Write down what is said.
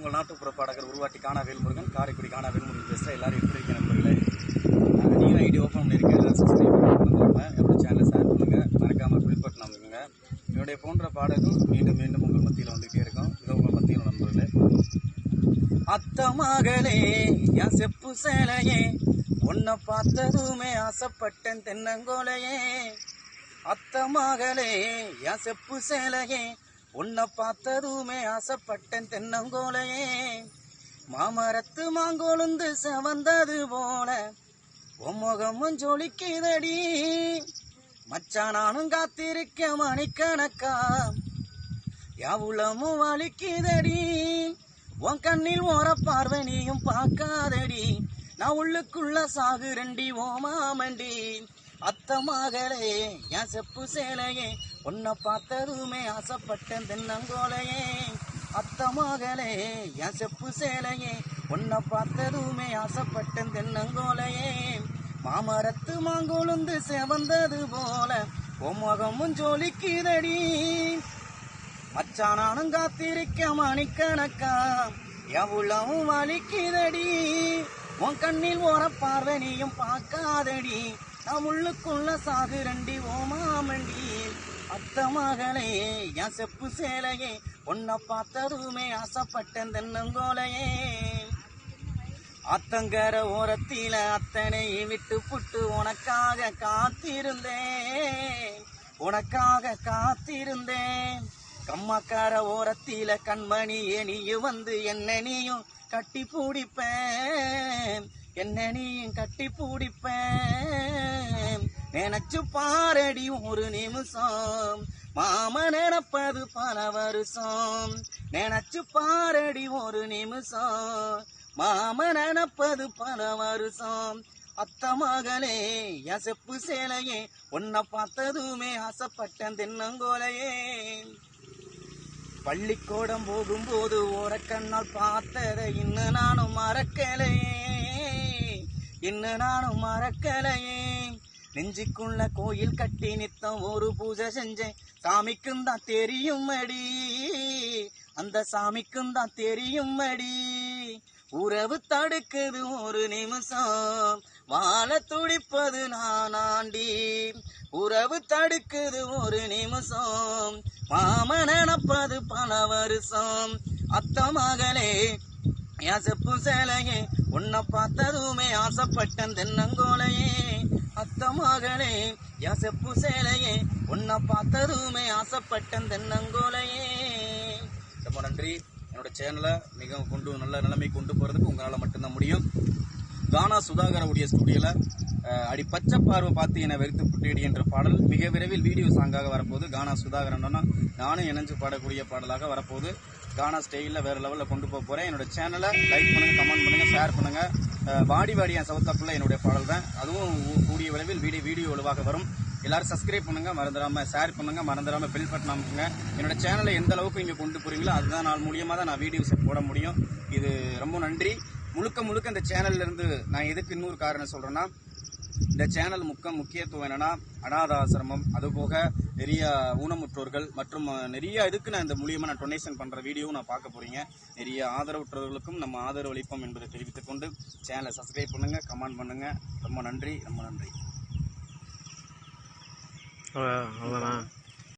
உங்கள் நாட்டுப்புற பாடகர் உருவாட்டி காணா வேல்முருகன் காரைக்குடி காணா வேல்முருகன் பேசுகிற எல்லாரும் எப்படி இருக்கீங்க நண்பர்களே? அஹ் நீங்களும் ஐடி ஓப்பன் பண்ணியிருக்கேன் எல்லாம் சப்ஸ்கிரைப் பண்ணுங்க எப்படி சேனலை ஷேர் பண்ணுங்கள் மறக்காமல் பில் பட்டன் என்னுடைய போன்ற பாடல்கள் மீண்டும் மீண்டும் உங்கள் மத்தியில் வந்துகிட்டே இருக்கும். இதை உங்கள் மத்தியில் நண்பர்களே. அத்த மகளே என் செப்பு சேலையே உன்னை பார்த்ததுமே ஆசைப்பட்டேன் தென்னங்கோலையே. அத்த மகளே என் செப்பு சேலையே உன்னை பார்த்ததுமே ஆசைப்பட்டேன் தென்னங்கோலையே. மாமரத்து மாங்கோலுந்து செவந்தது போல உன் முகமும் ஜொலிக்குதடி மச்சான் நானும் காத்திருக்க மணிக்கணக்கா. எவ்வளமும் வலிக்குதடி. உன் கண்ணில் ஓர பார்வை நீயும் பார்க்காதடி. நான் உள்ளுக்குள்ள சாகுரண்டி ஓமாமண்டி அத்த மகளே என் செப்பு சேலையே உன்னை பார்த்ததுமே ஆசைப்பட்டேன் தென்னங்கோலையே. அத்த மகளே என் செப்பு சேலையே. உன்னை பார்த்ததுமே ஆசைப்பட்டேன் தென்னங்கோலையே. மாமரத்து மாங்கொழுந்து செவந்தது போல உன் ஜோலிக்குதடி மச்சானானும் காத்திருக்க மணிக்கணக்கா எவ்வளவும் வலிக்குதடி. உன் கண்ணில் ஓர பார்வை நீயும் பார்க்காதடி. நான் உள்ளுக்குள்ள சாகுரண்டி ஓமாமண்டி. அத்த மகளே என் செப்பு சேலையே உன்னை பார்த்ததுமே ஆசைப்பட்டேன் தென்னங்கோலையே. அத்தங்கர ஓரத்தில அத்தனை விட்டு புட்டு உனக்காக காத்திருந்தேன். உனக்காக காத்திருந்தேன். கம்மாக்கார ஓரத்தில கண்மணி நீயும் வந்து என்ன நீயும் கட்டி பூடிப்பேன். என்ன நீயும் கட்டி பூடிப்பேன்? நினைச்சு பாரடி ஒரு நிமிஷம். மாம நினைப்பது பல வருஷம். நினைச்சு பாரடி ஒரு நிமிஷம். மாம நினைப்பது பல வருஷம். அத்த மகளே அசப்பு சேலையே உன்னை பார்த்ததுமே ஆசைப்பட்டேன் தென்னங்கோலையே. பள்ளிக்கூடம் போகும்போது ஓரக்கண்ணால் பார்த்ததை இன்னும் நானும் மறக்கலையே. இன்னும் நானும் மறக்கலையே. நெஞ்சுக்குள்ள கோயில் கட்டி நித்தம் ஒரு பூஜை செஞ்சேன். சாமிக்கும் தான் தெரியும் அடி அந்த சாமிக்கும் தான் தெரியும் அடி உறவு தடுக்குது ஒரு நிமிஷம். வாழ துடிப்பது நானாண்டி உறவு தடுக்குது ஒரு நிமிஷம். மாம நினப்பது பல வருஷம். அத்த மகளே எசப்பு செப்பு சேலையே உன்னை பார்த்ததுமே ஆசைப்பட்டேன் தென்னங்கோலையே. அத்த மகளே என் சேலையே. உன்னை பார்த்ததுமே ஆசைப்பட்டேன் தென்னங்கோலையே. ரொம்ப நன்றி. என்னோட சேனலை மிகவும் கொண்டு நல்ல நிலைமை கொண்டு போகிறதுக்கு உங்களால் மட்டும்தான் முடியும். கானா சுதாகரவுடைய ஸ்டுடியோவில் அடி பச்சை பார்வை பார்த்து என்னை வெறுத்து புட்டியடி என்ற பாடல் மிக விரைவில் வீடியோ சாங்காக வரப்போகுது. கானா சுதாகரன்னா நானும் இணைஞ்சு பாடக்கூடிய பாடலாக வரப்போகுது. கானா ஸ்டைலில் வேறு லெவலில் கொண்டு போக போகிறேன் என்னோட சேனலை லைக் பண்ணுங்கள் கமெண்ட் பண்ணுங்கள் ஷேர் பண்ணுங்கள் வாடி வாடி என் சவத்தப்புள்ள என்னுடைய பாடல் தான். அதுவும் கூடிய விரைவில் வீடியோ வீடியோ ஒழுவாக வரும். எல்லாரும் சப்ஸ்கிரைப் பண்ணுங்கள் மறந்துடாமல் ஷேர் பண்ணுங்கள் மறந்துடாமல் பில் பட்டன் அமைக்குங்க. என்னோட சேனலை எந்த அளவுக்கு இங்க கொண்டு போகிறீங்களோ அதுதான் நான் மூலியமாக தான் நான் வீடியோஸை போட முடியும். இது ரொம்ப நன்றி. முழுக்க முழுக்க இந்த சேனல்லேருந்து நான் எதுக்கு இன்னொரு காரணம் சொல்கிறேன்னா இந்த சேனல் முக்க முக்கியத்துவம் என்னன்னா அனாத ஆசிரமம் அதுபோக நிறைய ஊனமுற்றோர்கள் மற்றும் நிறைய இதுக்கு நான் இந்த மூலியமா நான் டொனேஷன் பண்ற வீடியோவும் நான் பார்க்க போறீங்க. நிறைய ஆதரவற்றவர்களுக்கும் நம்ம ஆதரவு அளிப்போம் என்பதை தெரிவித்துக் கொண்டு சேனலை சப்ஸ்கிரைப் பண்ணுங்க கமெண்ட் பண்ணுங்க. ரொம்ப நன்றி ரொம்ப நன்றி. அவ்வளோதான்